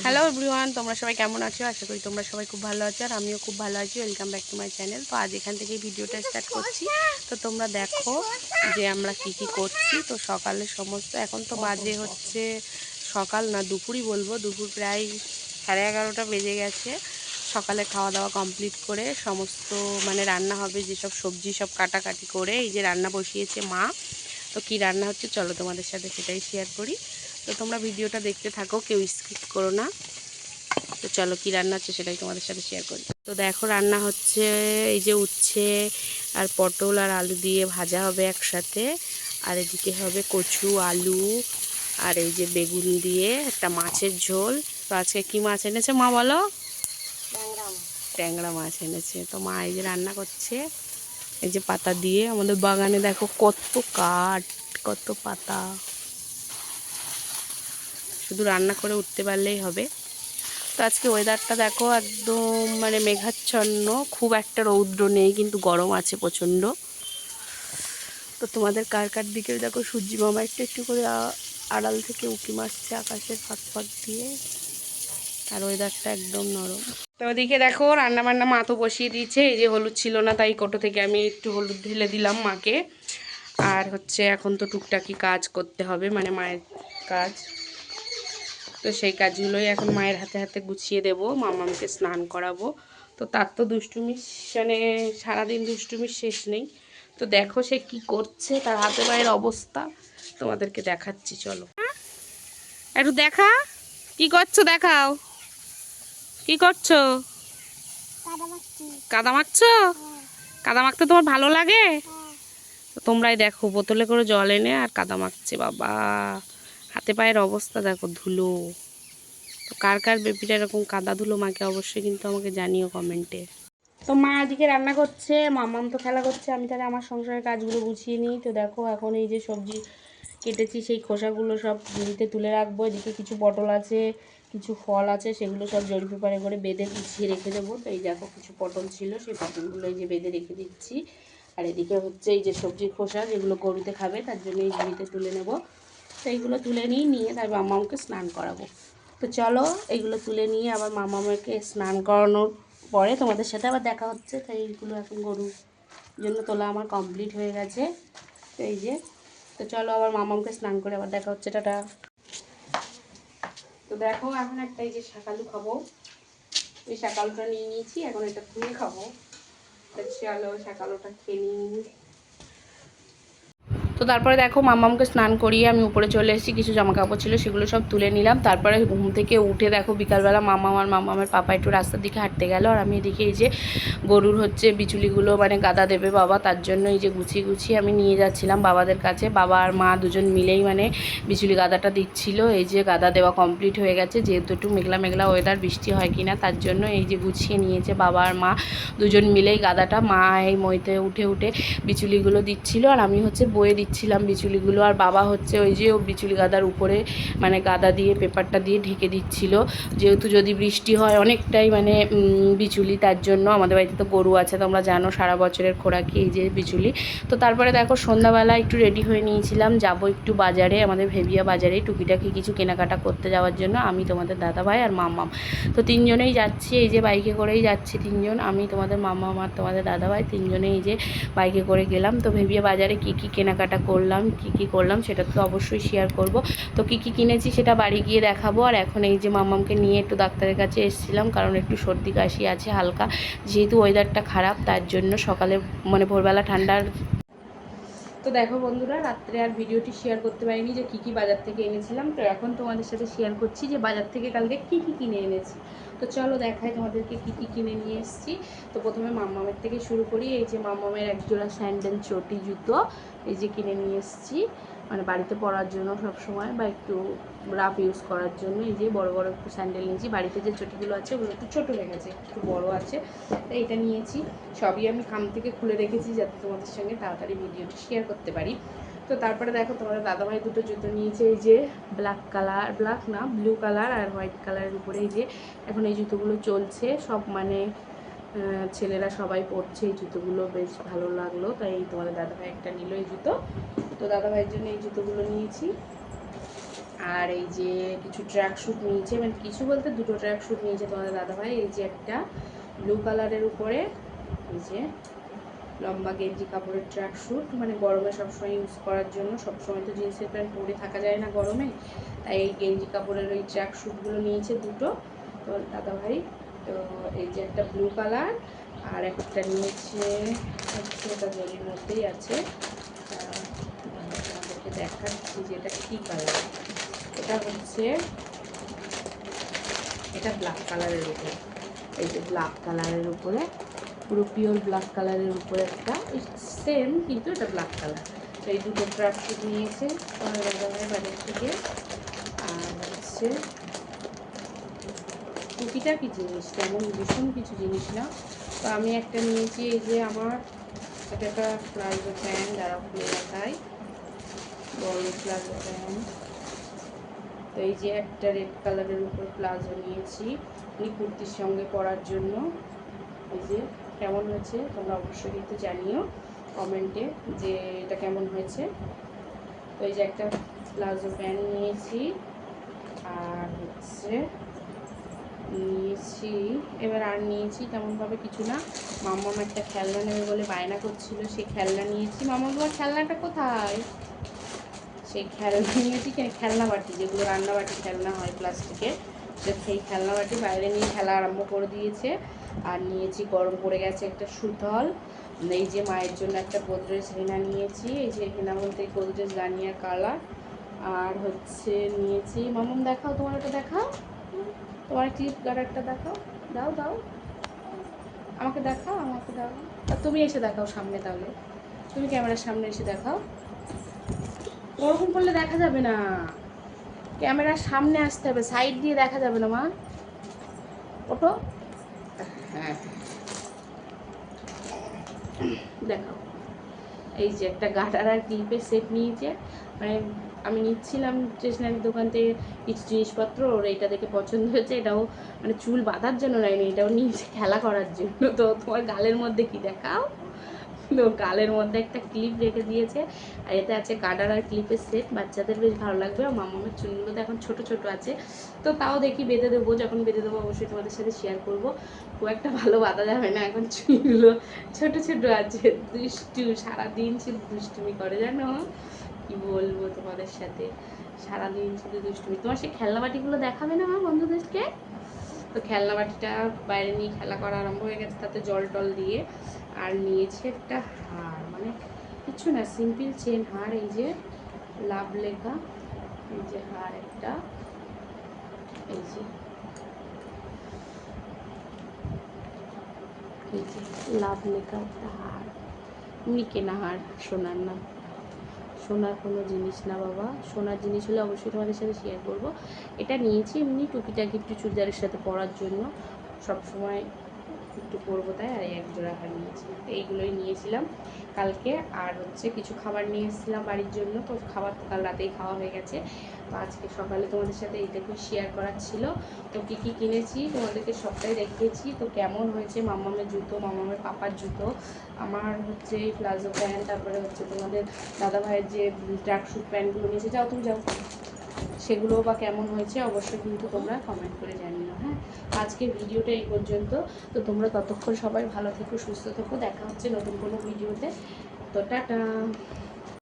Hello everyone তোমরা সবাই কেমন আছো? আশা করি তোমরা সবাই খুব ভালো আছো আর আমিও খুব ভালো আছি। Welcome back to my channel তো আজ এখান থেকে ভিডিওটা স্টার্ট করছি। তো তোমরা দেখো যে আমরা কি কি করছি। তো সকালে সমস্ত, এখন তো বাজে হচ্ছে সকাল না, দুপুরই বলব। দুপুর প্রায় সাড়ে এগারোটা বেজে গেছে। সকালে খাওয়া দাওয়া কমপ্লিট করে সমস্ত মানে রান্না হবে, যেসব সবজি, সব কাটাকাটি করে এই যে রান্না বসিয়েছে মা। তো কি রান্না হচ্ছে চলো তোমাদের সাথে সেটাই শেয়ার করি। তো তোমরা ভিডিওটা দেখতে থাকো কেউ স্কিপ করো না। তো চলো কি রান্না হচ্ছে সেটাই তোমাদের সাথে শেয়ার করি। তো দেখো রান্না হচ্ছে এই যে উচ্ছে আর পটল আর আলু দিয়ে ভাজা হবে একসাথে। আর এদিকে হবে কচু আলু আর এই যে বেগুন দিয়ে একটা মাছের ঝোল। তো আজকে কি মাছ এনেছে মা বলো? ট্যাংরা মাছ এনেছে। তো মা এই যে রান্না করছে এই যে পাতা দিয়ে। আমাদের বাগানে দেখো কত কাঠ কত পাতা। শুধু রান্না করে উঠতে পারলেই হবে। তো আজকে ওয়েদারটা দেখো একদম মানে মেঘাচ্ছন্ন, খুব একটা রৌদ্র নেই, কিন্তু গরম আছে প্রচণ্ড। তো তোমাদের কার কার দিকে দেখো, সূর্যি মামা একটু একটু করে আড়াল থেকে উঁকি মারছে আকাশের ফাঁক ফাঁক দিয়ে। আর ওয়েদারটা একদম নরম। তো ওদিকে দেখো রান্না বান্না মা তো বসিয়ে দিয়েছে, এই যে হলুদ ছিল না, তাই কোটো থেকে আমি একটু হলুদ ঢেলে দিলাম মাকে। আর হচ্ছে এখন তো টুকটাকি কাজ করতে হবে মানে মায়ের কাজ। তো সেই কাজগুলোই এখন মায়ের হাতে হাতে গুছিয়ে দেব মামাকে স্নান করাবো। তো তার তো দুষ্টুমি মানে সারাদিন দুষ্টুমির শেষ নেই। তো দেখো সে কি করছে তার হাতে পায়ের অবস্থা। তোমাদেরকে দেখাচ্ছি চলো। একটু দেখা। কি করছ দেখাও। কি করছ? কাদা মাখছো? কাদা মাখতে তোমার ভালো লাগে? তো তোমরাই দেখো বোতলে করে জল এনে আর কাদা মাখছে বাবা। হাতে পায়ের অবস্থা দেখো ধুলো। তো কার কার বেবিটা এরকম কাদা ধুলো মাকে অবশ্যই কিন্তু আমাকে জানিও কমেন্টে। তো মা এদিকে রান্না করছে মামাম তো খেলা করছে, আমি তাহলে আমার সংসারের কাজগুলো গুছিয়ে নিই। তো দেখো এখন এই যে সবজি কেটেছি, সেই খোসাগুলো সব ঝুড়িতে তুলে রাখব। এদিকে কিছু পটল আছে, কিছু ফল আছে, সেগুলো সব জরি পেপারে করে বেঁধে গুছিয়ে রেখে দেবো। তো এই দেখো কিছু পটল ছিল, সেই পটলগুলো এই যে বেঁধে রেখে দিচ্ছি। আর এদিকে হচ্ছে এই যে সবজির খোসা, যেগুলো গরুতে খাবে, তার জন্য এই ঝুড়িতে তুলে নেব। তো এইগুলো তুলে নিয়ে নিয়ে তারপর মামাকে স্নান করাবো। তো চলো এইগুলো তুলে নিয়ে আবার মামাকে স্নান করানোর পরে তোমাদের সাথে আবার দেখা হচ্ছে। তাই এইগুলো এখন গরুর জন্য তোলা আমার কমপ্লিট হয়ে গেছে। তো এই যে, তো চলো আবার মামাকে স্নান করে আবার দেখা হচ্ছে। টাটা। তো দেখো, এখন একটা এই যে শাকালু খাব। এই শাকালুটা নিয়ে নিয়েছি, এখন এটা ধুয়ে খাব। তো চলো শাকালুটা খেয়ে নিই। তো তারপরে দেখো মামামকে স্নান করিয়ে আমি উপরে চলে এসেছি, কিছু জামা কাপড় ছিল সেগুলো সব তুলে নিলাম। তারপরে ঘুম থেকে উঠে দেখো বিকালবেলা মামা আর মামামের পাপা একটু রাস্তার দিকে হাঁটতে গেল আর আমি এদিকে এই যে গরুর হচ্ছে বিচুলিগুলো মানে গাদা দেবে বাবা, তার জন্য এই যে গুছিয়ে গুছিয়ে আমি নিয়ে যাচ্ছিলাম বাবাদের কাছে। বাবা আর মা দুজন মিলেই মানে বিচুলি গাদাটা দিচ্ছিল, এই যে গাদা দেওয়া কমপ্লিট হয়ে গেছে। যেহেতু একটু মেঘলা মেঘলা ওয়েদার বৃষ্টি হয় কিনা তার জন্য এই যে গুছিয়ে নিয়েছে বাবা আর মা দুজন মিলেই গাদাটা। মা এই মইতে উঠে উঠে বিচুলিগুলো দিচ্ছিল আর আমি হচ্ছে বয়ে দিচ্ছিলাম বিচুলিগুলো, আর বাবা হচ্ছে ওই যে ও বিচুলি গাদার উপরে মানে গাদা দিয়ে পেপারটা দিয়ে ঢেকে দিচ্ছিল। যেহেতু যদি বৃষ্টি হয় অনেকটাই মানে বিচুলি, তার জন্য আমাদের বাড়িতে তো গরু আছে, তোমরা জানো সারা বছরের খোরাকি এই যে বিচুলি। তো তারপরে দেখো সন্ধ্যাবেলা একটু রেডি হয়ে নিয়েছিলাম, যাব একটু বাজারে, আমাদের ভেবিয়া বাজারে টুকিটাকি কিছু কেনাকাটা করতে যাওয়ার জন্য, আমি তোমাদের দাদাভাই আর মাম্মাম। তো তিনজনেই যাচ্ছি, এই যে বাইকে করেই যাচ্ছি তিনজন, আমি তোমাদের মাম্মাম আর তোমাদের দাদাভাই, তিনজনেই এই যে বাইকে করে গেলাম। তো ভেবিয়া বাজারে কি কি কেনাকাটা করলাম, কি কি করলাম সেটা তো অবশ্যই শেয়ার করব। তো কি কি কিনেছি সেটা বাড়ি গিয়ে দেখাবো। আর এখন এই যে মামামকে নিয়ে একটু ডাক্তারের কাছে এসেছিলাম, কারণ একটু সর্দি কাশি আছে হালকা, যেহেতু ওয়েদারটা খারাপ, তার জন্য সকালে মানে ভোরবেলা ঠান্ডার তো দেখো বন্ধুরা, রাত্রে আর ভিডিওটি শেয়ার করতে পারিনি যে কি কি বাজার থেকে এনেছিলাম। তো এখন তোমাদের সাথে শেয়ার করছি যে বাজার থেকে কালকে কি কি কিনে এনেছি। তো চলো দেখাই তোমাদেরকে কি কি কিনে নিয়ে এসেছি। তো প্রথমে মাম্মামের থেকে শুরু করি। এই যে মাম্মামের একজোড়া স্যান্ডেল চটি জুতো এই যে কিনে নিয়ে এসেছি। মানে বাড়িতে পরার জন্য সব সময় বা একটু রাফ ইউজ করার জন্য এই যে বড় বড় একটু স্যান্ডেল নিয়েছি। বাড়িতে যে চটিগুলো আছে ওগুলো একটু ছোটো হয়ে গেছে একটু বড় আছে। তো এটা নিয়েছি। সবই আমি খাম থেকে খুলে রেখেছি যাতে তোমাদের সঙ্গে তাড়াতাড়ি ভিডিওটি শেয়ার করতে পারি। তো তারপরে দেখো তোমাদের দাদাভাই দুটো জুতো নিয়েছে, এই যে ব্ল্যাক কালার ব্ল্যাক না ব্লু কালার আর হোয়াইট কালারের উপরে এই যে এখন এই জুতোগুলো চলছে। সব মানে ছেলেরা সবাই পরছে এই জুতোগুলো, বেশ ভালো লাগল। তাই তোমাদের দাদাভাই একটা নিল এই জুতো। তো দাদাভাইয়ের জন্য এই জুতোগুলো নিয়েছি। আর এই যে কিছু ট্র্যাক শ্যুট নিয়েছে মানে কিছু বলতে দুটো ট্র্যাক শ্যুট নিয়েছে তোমাদের দাদাভাই। এই যে একটা ব্লু কালারের উপরে, এই যে লম্বা গেঞ্জি কাপড়ের ট্র্যাক শ্যুট মানে গরমে সবসময় ইউজ করার জন্য সবসময় তো জিন্সের প্যান্ট পরে থাকা যায় না গরমে। তাই এই গেঞ্জি কাপড়ের ওই ট্র্যাক শ্যুটগুলো নিয়েছে দুটো তো দাদাভাই। তো এই যে একটা ব্লু কালার আর একটা নিয়েছে হচ্ছে ওটা জলের মধ্যেই আছে। আহ, তোমাদেরকে দেখাচ্ছি যে এটা কী কালার এটা হচ্ছে এটা ব্ল্যাক কালারের উপরে। এই যে ব্ল্যাক কালারের উপরে পুরো ব্ল্যাক কালারের উপরে একটা। সেম কিন্তু এটা ব্ল্যাক কালার তো এই দুটো শুট নিয়েছে বাজার থেকে। আর হচ্ছে টুকিটা কি জিনিস? তেমন ভীষণ কিছু জিনিস না। তো আমি একটা নিয়েছি, এই যে আমার এটা একটা প্লাজো প্যান্ট যারা খুলে দেখায় বড় প্লাজো প্যান্ট তো এই যে একটা রেড কালারের উপর প্লাজো নিয়েছি এই কুর্তির সঙ্গে পরার জন্য। এই যে কেমন হয়েছে তোমরা অবশ্যই কিন্তু জানিও কমেন্টে যে এটা কেমন হয়েছে। তো এই যে একটা প্লাজো প্যান্ট নিয়েছি, আর হচ্ছে নিয়েছি, এবার আর নিয়েছি তেমনভাবে কিছু না। মাম্মাম একটা খেলনা নেবে বলে বায়না করছিল, সেই খেলনা নিয়েছি। মামা তোমার খেলনাটা কোথায়? সেই খেলনা নিয়েছি খেলনা বাটি, যেগুলো রান্না বাটি খেলনা হয় প্লাস্টিকের সেই খেলনা বাটি বাইরে নিয়ে খেলা আরম্ভ করে দিয়েছে। আর নিয়েছি, গরম পড়ে গেছে একটা সুতল। এই যে মায়ের জন্য একটা গোদরেজ হেনা নিয়েছি। এই যে হেনা বলতে গোদরেজ গানিয়া কালার আর হচ্ছে নিয়েছি, মামুন দেখাও, তোমার ওটা দেখাও। তোমার ক্লিপ গার্ডারটা দেখাও। দাও দাও। আমাকে দেখাও, আমাকে দাও। আর তুমি এসে দেখাও সামনে তাহলে। তুমি ক্যামেরার সামনে এসে দেখাও। ওরকম করলে দেখা যাবে না। ক্যামেরার সামনে আসতে হবে সাইড দিয়ে দেখা যাবে না মা। ওটো হ্যাঁ। দেখাও এই যে একটা গাটার আর ক্লিপের সেট নিয়েছে। মানে আমি নিচ্ছিলাম স্টেশনারি দোকান থেকে কিছু জিনিসপত্র, ওর এটা দেখে পছন্দ হয়েছে, এটাও মানে চুল বাঁধার জন্য নেয়নি, এটাও নিয়েছে খেলা করার জন্য। তো তোমার গালের মধ্যে কি দেখাও? তো গালের মধ্যে একটা ক্লিপ রেখে দিয়েছে। আর এতে আছে গার্ডার আর ক্লিপের সেট বাচ্চাদের বেশ ভালো লাগবে। আর মামামের চুলগুলো তো এখন ছোটো ছোটো আছে। তো তাও দেখি বেঁধে দেবো, যখন বেঁধে দেবো অবশ্যই তোমাদের সাথে শেয়ার করব। খুব একটা ভালো বাঁধা যাবে না এখন চুলগুলো ছোটো ছোটো আছে, দুষ্টু, সারাদিন শুধু দুষ্টুমি করে, জানো? কি বলব তোমাদের সাথে? সারাদিন শুধু দুষ্টুমি। তোমার সেই খেলনা বাটিগুলো দেখাবে না আমার বন্ধুদেরকে? তো খেলনা বাটিটা বাইরে নিয়ে খেলা করা আরম্ভ হয়ে গেছে, তাতে জল টল দিয়ে। আর নিয়েছে একটা হার মানে কিছু না সিম্পল চেন হার, এই যে লাভ লেখা, এই যে হার একটা, এই যে লাভ লেখা একটা হার এমনি কেনা হার, সোনার না সোনার কোনো জিনিস না বাবা। সোনার জিনিস হলে অবশ্যই তোমাদের সাথে শেয়ার করব। এটা নিয়েছি এমনি টুকিটাকি একটু চুড়িদারের সাথে পরার জন্য। সব সময় একটু পরবো তাই, আর এক জোড়া হার নিয়েছি। এইগুলোই নিয়েছিলাম কালকে। আর হচ্ছে কিছু খাবার নিয়ে এসেছিলাম বাড়ির জন্য। তো খাবার তো কাল রাতেই খাওয়া হয়ে গেছে। আজকে সকালে তোমাদের সাথে এইটাকে শেয়ার করার ছিল। তো কী কী কিনেছি তোমাদেরকে সবটাই দেখিয়েছি। তো কেমন হয়েছে মামামের জুতো, মামামের পাপার জুতো, আমার হচ্ছে এই প্লাজো প্যান্ট, তারপরে হচ্ছে তোমাদের দাদা ভাইয়ের যে ট্র্যাক স্যুট প্যান্টগুলো নিয়েছে, যাও তুমি যাও। সেগুলো বা কেমন হয়েছে অবশ্যই কিন্তু তোমরা কমেন্ট করে জানিও হ্যাঁ? আজকের ভিডিওটা এই পর্যন্ত। তো তোমরা ততক্ষণ সবাই ভালো থেকো, সুস্থ থেকো। দেখা হচ্ছে নতুন কোনো ভিডিওতে তো টাটা!